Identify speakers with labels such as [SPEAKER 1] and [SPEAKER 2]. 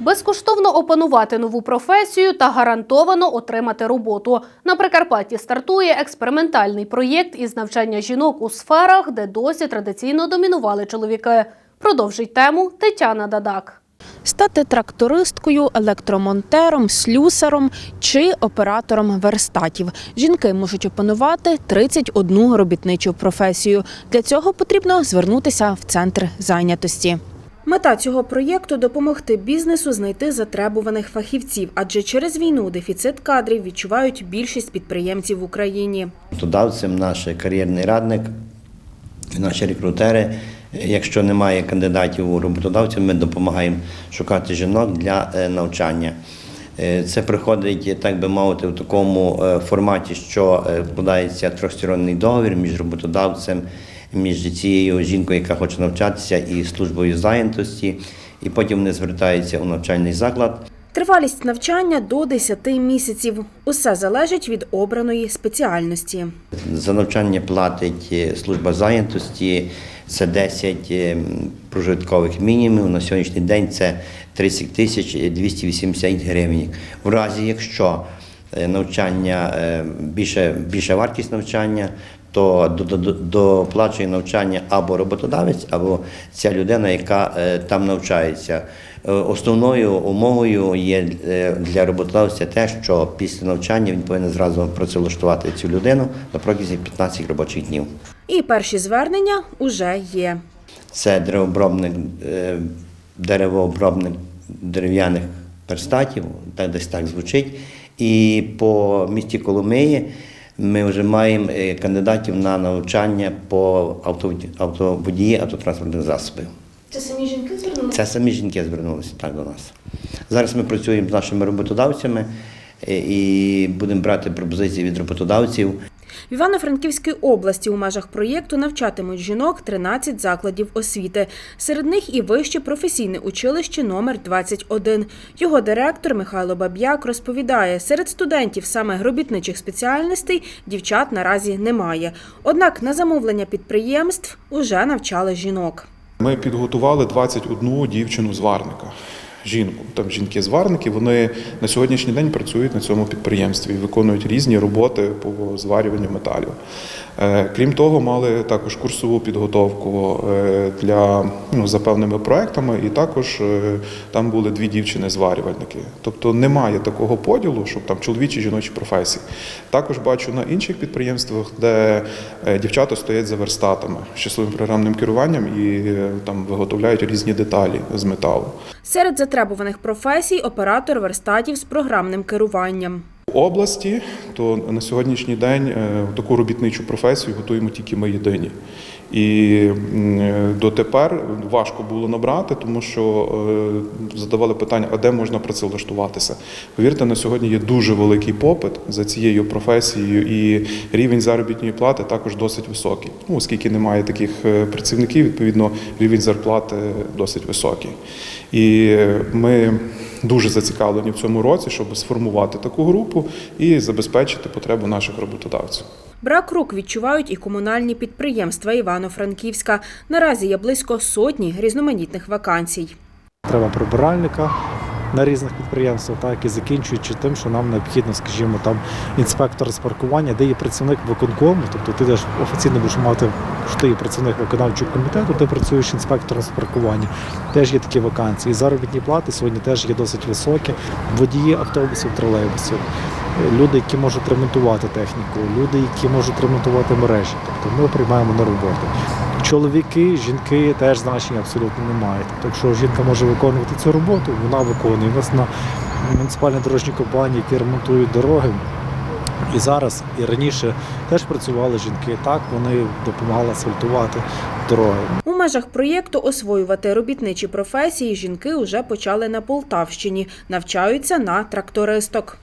[SPEAKER 1] Безкоштовно опанувати нову професію та гарантовано отримати роботу. На Прикарпатті стартує експериментальний проєкт із навчання жінок у сферах, де досі традиційно домінували чоловіки. Продовжить тему Тетяна Дадак.
[SPEAKER 2] Стати трактористкою, електромонтером, слюсаром чи оператором верстатів. Жінки можуть опанувати 31 робітничу професію. Для цього потрібно звернутися в центр зайнятості. Мета цього проєкту допомогти бізнесу знайти затребуваних фахівців, адже через війну дефіцит кадрів відчувають більшість підприємців в Україні.
[SPEAKER 3] Роботодавцем наш кар'єрний радник, наші рекрутери. Якщо немає кандидатів у роботодавців, ми допомагаємо шукати жінок для е, навчання. Е, Це приходить, так би мовити, в такому е, форматі, що вкладається трьохсторонній договір між роботодавцем, між цією жінкою, яка хоче навчатися, і службою зайнятості, і потім вони звертаються у навчальний заклад.
[SPEAKER 2] Тривалість навчання до 10 місяців. Усе залежить від обраної спеціальності.
[SPEAKER 3] За навчання платить е, служба зайнятості. Це 10 е, прожиткових мінімумів. На сьогоднішній день це 30 тисяч 280 гривень. В разі, якщо е, навчання більше, більша вартість навчання, то до- до- до- доплачує навчання або роботодавець, або ця людина, яка е, там навчається. Е, Основною умовою є е, для роботодавця те, що після навчання він повинен зразу працевлаштувати цю людину на протязі 15 робочих днів.
[SPEAKER 2] І перші звернення уже є.
[SPEAKER 3] Це деревообробник, деревообробник дерев'яних верстатів, так десь так звучить. І по місті Коломиї ми вже маємо е, кандидатів на навчання по автоводі- автоводії автотранспортних засобів.
[SPEAKER 2] Це самі жінки звернулися?
[SPEAKER 3] Це самі жінки звернулися так до нас. Зараз ми працюємо з нашими роботодавцями е, і будемо брати пропозиції від роботодавців.
[SPEAKER 2] В Івано-Франківській області у межах проєкту навчатимуть жінок 13 закладів освіти. Серед них і вище професійне училище номер 21. Його директор Михайло Баб'як розповідає, серед студентів саме робітничих спеціальностей дівчат наразі немає. Однак на замовлення підприємств уже навчали жінок.
[SPEAKER 4] Ми підготували 21 дівчину-зварника. Жінку, там жінки-зварники, вони на сьогоднішній день працюють на цьому підприємстві і виконують різні роботи по зварюванню металів. Е, Крім того, мали також курсову підготовку е, для ну, за певними проектами, і також е, там були дві дівчини-зварювальники. Тобто немає такого поділу, щоб там чоловічі жіночі професії. Також бачу на інших підприємствах, де дівчата стоять за верстатами з числовим програмним керуванням і там виготовляють різні деталі з металу.
[SPEAKER 2] Серед затребуваних професій оператор верстатів з програмним керуванням.
[SPEAKER 4] Області то на сьогоднішній день е, таку робітничу професію готуємо тільки ми єдині. І е, дотепер важко було набрати, тому що е, задавали питання, а де можна працевлаштуватися. Повірте, на сьогодні є дуже великий попит за цією професією, і рівень заробітної плати також досить високий. Ну, оскільки немає таких працівників, відповідно, рівень зарплати досить високий. І ми дуже зацікавлені в цьому році, щоб сформувати таку групу і забезпечити потребу наших роботодавців.
[SPEAKER 2] Брак рук відчувають і комунальні підприємства Івано-Франківська. Наразі є близько сотні різноманітних вакансій.
[SPEAKER 5] Треба прибиральника на різних підприємствах, так і закінчуючи тим, що нам необхідно, скажімо, там інспектор з паркування, де є працівник виконкому, тобто ти теж офіційно будеш мати, що ти є працівник виконавчого комітету, ти працюєш інспектором з паркування. Теж є такі вакансії. І заробітні плати сьогодні теж є досить високі. Водії автобусів, тролейбусів, люди, які можуть ремонтувати техніку, люди, які можуть ремонтувати мережі. Тобто ми приймаємо на роботу. Чоловіки, жінки теж значення абсолютно немає. Тобто, якщо жінка може виконувати цю роботу, вона виконує. У нас на муніципальній дорожній компанії, які ремонтують дороги. І зараз, і раніше теж працювали жінки. Так вони допомагали асфальтувати дороги.
[SPEAKER 2] У межах проєкту освоювати робітничі професії жінки вже почали на Полтавщині, навчаються на трактористок.